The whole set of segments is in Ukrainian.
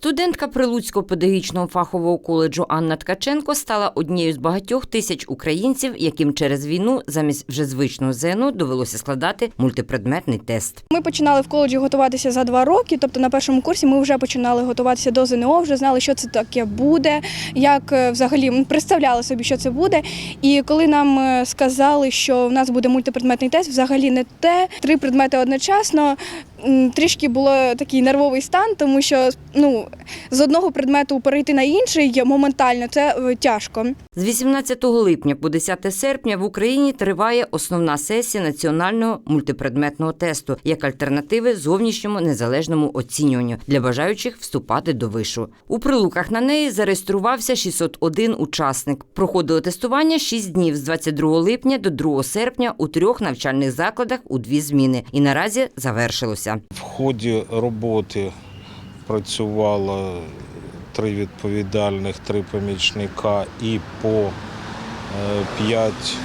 Студентка Прилуцького педагогічного фахового коледжу Анна Ткаченко стала однією з багатьох тисяч українців, яким через війну замість вже звичного ЗНО довелося складати мультипредметний тест. Ми починали в коледжі готуватися за два роки. Тобто на першому курсі ми вже починали готуватися до ЗНО, вже знали, що це таке буде, як е, взагалі представляли собі, що це буде. І коли нам е, сказали, що в нас буде мультипредметний тест, взагалі не те. Три предмети одночасно. Трішки було такий нервовий стан, тому що ну з одного предмету перейти на інший моментально це е, тяжко. З 18 липня по 10 серпня в Україні триває основна сесія національного мультипредметного тесту як альтернативи зовнішньому незалежному оцінюванню для бажаючих вступати до вишу. У прилуках на неї зареєструвався 601 учасник. Проходили тестування 6 днів з 22 липня до 2 серпня у трьох навчальних закладах у дві зміни. І наразі завершилося. В ході роботи працювало три відповідальних, три помічника і по е, п'ять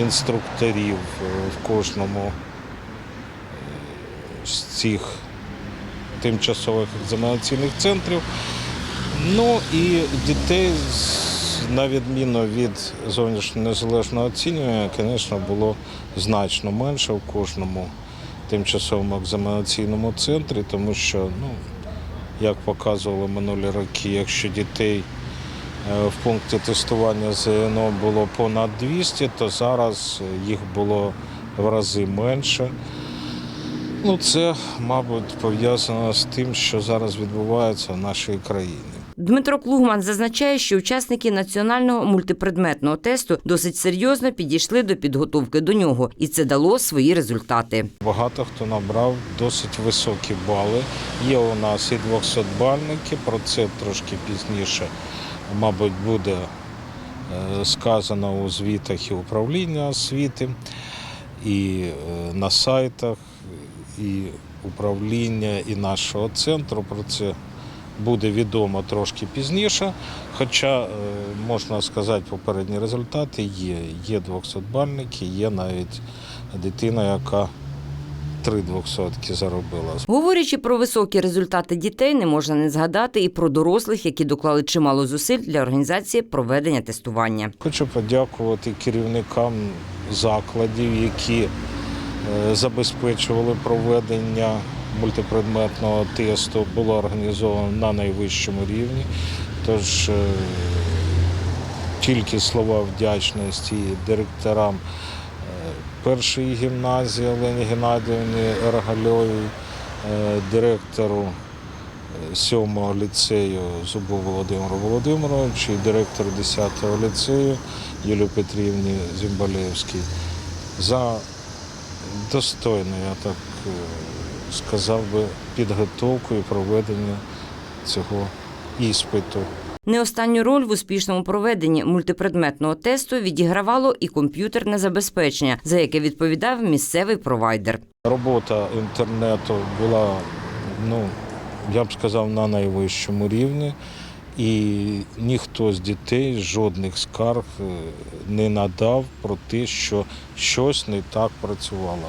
інструкторів е, в кожному е, з цих тимчасових екзаменаційних центрів. Ну і дітей, на відміну від зовнішнього незалежного оцінювання, звісно, було значно менше в кожному тимчасовому екзаменаційному центрі, тому що, ну, як показували минулі роки, якщо дітей е, в пункті тестування ЗНО було понад 200, то зараз їх було в рази менше. Ну, це, мабуть, пов'язано з тим, що зараз відбувається в нашій країні. Дмитро Клугман зазначає, що учасники національного мультипредметного тесту досить серйозно підійшли до підготовки до нього, і це дало свої результати. Багато хто набрав досить високі бали. Є у нас і 200-бальники, про це трошки пізніше, мабуть, буде е, сказано у звітах і управління освіти, і е, на сайтах, і управління, і нашого центру. Про це буде відомо трошки пізніше. Хоча, е, можна сказати, попередні результати є. Є 200-бальники, є навіть дитина, яка три двохсотки заробила. Говорячи про високі результати дітей, не можна не згадати і про дорослих, які доклали чимало зусиль для організації проведення тестування. Хочу подякувати керівникам закладів, які е, забезпечували проведення мультипредметного тесту. Було організовано на найвищому рівні. Тож е, тільки слова вдячності директорам е, першої гімназії Олені Геннадіївні Рогальовій, е, директору сьомого ліцею Зубу Володимиру Володимировичу і директору 10-го ліцею Юлію Петрівні Зімбалєвській за достойну, я так сказав би, підготовку і проведення цього іспиту. Не останню роль в успішному проведенні мультипредметного тесту відігравало і комп'ютерне забезпечення, за яке відповідав місцевий провайдер. Робота інтернету була, ну, я б сказав, на найвищому рівні. І ніхто з дітей жодних скарг е, не надав про те, що щось не так працювало.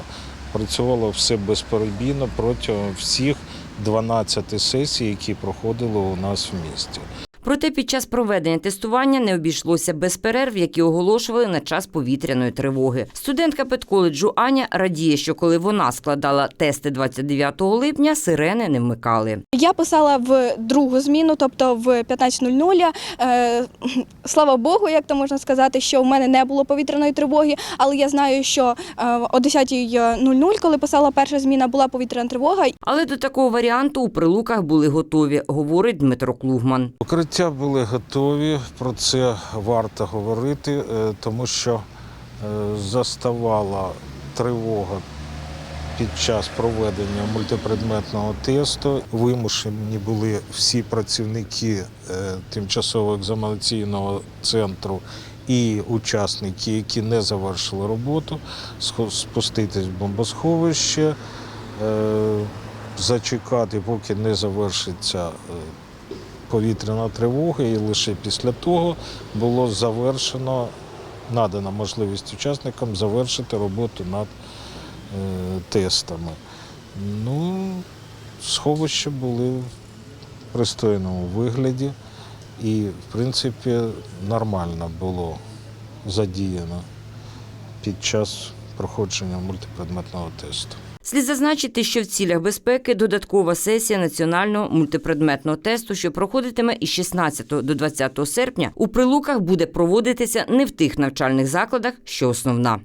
Працювало все безперебійно протягом всіх 12 сесій, які проходили у нас в місті. Проте під час проведення тестування не обійшлося без перерв, які оголошували на час повітряної тривоги. Студентка педколеджу Аня радіє, що коли вона складала тести 29 липня, сирени не вмикали. Я писала в другу зміну, тобто в 15.00. Е, слава Богу, як то можна сказати, що в мене не було повітряної тривоги, але я знаю, що е, о 10.00, коли писала перша зміна, була повітряна тривога. Але до такого варіанту у прилуках були готові, говорить Дмитро Клугман. Укриття були готові, про це варто говорити, е, тому що е, заставала тривога під час проведення мультипредметного тесту. Вимушені були всі працівники е, тимчасового екзаменаційного центру і учасники, які не завершили роботу, спуститись в бомбосховище, зачекати, поки не завершиться повітряна тривога, і лише після того було завершено, надана можливість учасникам завершити роботу над е, тестами. Ну, сховища були в пристойному вигляді і, в принципі, нормально було задіяно під час проходження мультипредметного тесту. Слід зазначити, що в цілях безпеки додаткова сесія національного мультипредметного тесту, що проходитиме із 16 до 20 серпня, у прилуках буде проводитися не в тих навчальних закладах, що основна.